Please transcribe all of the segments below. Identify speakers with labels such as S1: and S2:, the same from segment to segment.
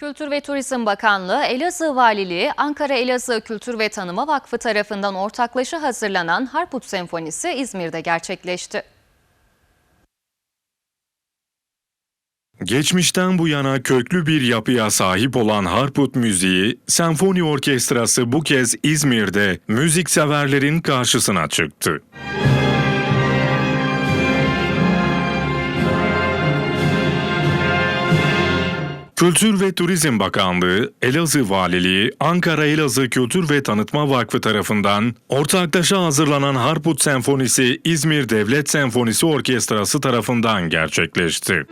S1: Kültür ve Turizm Bakanlığı, Elazığ Valiliği, Ankara Elazığ Kültür ve Tanıma Vakfı tarafından ortaklaşa hazırlanan Harput Senfonisi İzmir'de gerçekleşti.
S2: Geçmişten bu yana köklü bir yapıya sahip olan Harput Müziği, Senfoni Orkestrası bu kez İzmir'de müzikseverlerin karşısına çıktı. Kültür ve Turizm Bakanlığı, Elazığ Valiliği, Ankara Elazığ Kültür ve Tanıtma Vakfı tarafından ortaklaşa hazırlanan Harput Senfonisi İzmir Devlet Senfonisi Orkestrası tarafından gerçekleşti.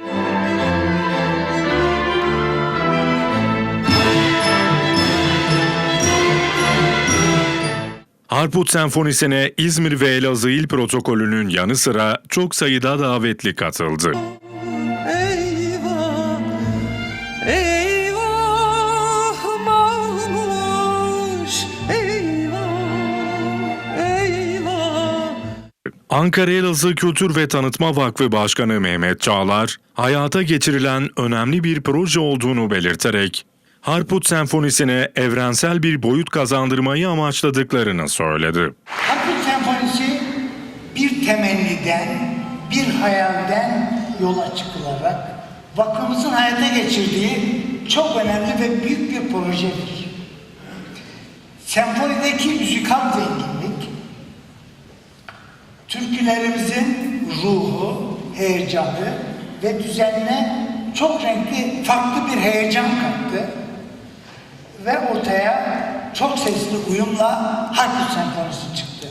S2: Harput Senfonisi'ne İzmir ve Elazığ İl Protokolü'nün yanı sıra çok sayıda davetli katıldı. Ankara Elazığ Kültür ve Tanıtma Vakfı Başkanı Mehmet Çağlar, hayata geçirilen önemli bir proje olduğunu belirterek, Harput Senfonisi'ne evrensel bir boyut kazandırmayı amaçladıklarını söyledi.
S3: Harput Senfonisi bir temenniden, bir hayalden yola çıkılarak vakfımızın hayata geçirdiği çok önemli ve büyük bir projedir. Senfonideki müzikal zenginlik, türkülerimizin ruhu, heyecanı ve düzenine çok renkli, farklı bir heyecan kattı ve ortaya çok sesli uyumla Harput Senfonisi çıktı.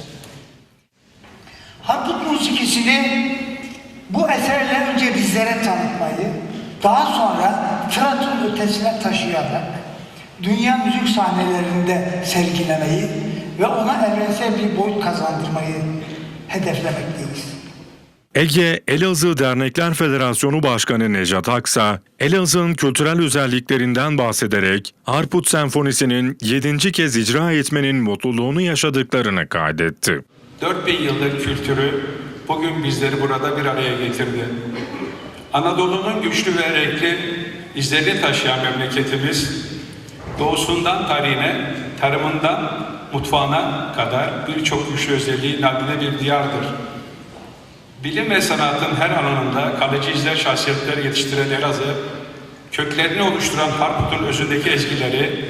S3: Harput musikisini bu eserle önce bizlere tanıtmayı, daha sonra Fırat'ın ötesine taşıyarak dünya müzik sahnelerinde sergilemeyi ve ona evrensel bir boyut kazandırmayı hedeflemekteyiz.
S2: Ege Elazığ Dernekler Federasyonu Başkanı Necat Aksa, Elazığ'ın kültürel özelliklerinden bahsederek Harput Senfonisi'nin 7. kez icra etmenin mutluluğunu yaşadıklarını kaydetti.
S4: 4000 yıllık kültürü bugün bizleri burada bir araya getirdi. Anadolu'nun güçlü ve renkli izlerini taşıyan memleketimiz, doğusundan tarihine, tarımından mutfağına kadar birçok güçlü özelliği nadide bir diyardır. Bilim ve sanatın her alanında kalıcı izler şahsiyetler yetiştiren Elazığ, köklerini oluşturan Harput'un özündeki ezgileri,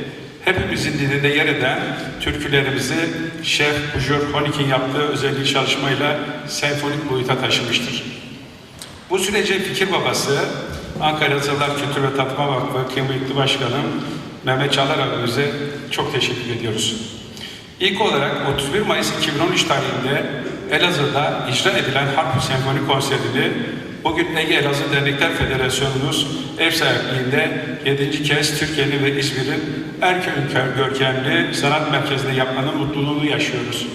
S4: hepimizin dilinde yer eden türkülerimizi Şef Bujur Honik'in yaptığı özellik çalışmayla senfonik boyuta taşımıştır. Bu sürece fikir babası Ankara Yazarlar Kültür ve Tatma Vakfı kıymetli başkanım Mehmet Çağlar abimize çok teşekkür ediyoruz. İlk olarak 31 Mayıs 2013 tarihinde Elazığ'da icra edilen Harp Senfoni konserini bugün Ege Elazığ Dernekler Federasyonumuz ev sahipliğinde 7. kez Türkiye'nin ve İzmir'in Erköy görkemli sanat merkezinde yapmanın mutluluğunu yaşıyoruz.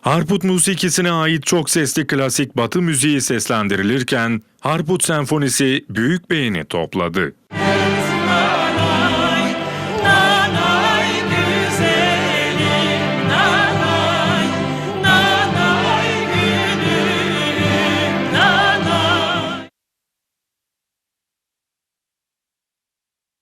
S2: Harput musikisine ait çok sesli klasik batı müziği seslendirilirken Harput Senfonisi büyük beğeni topladı.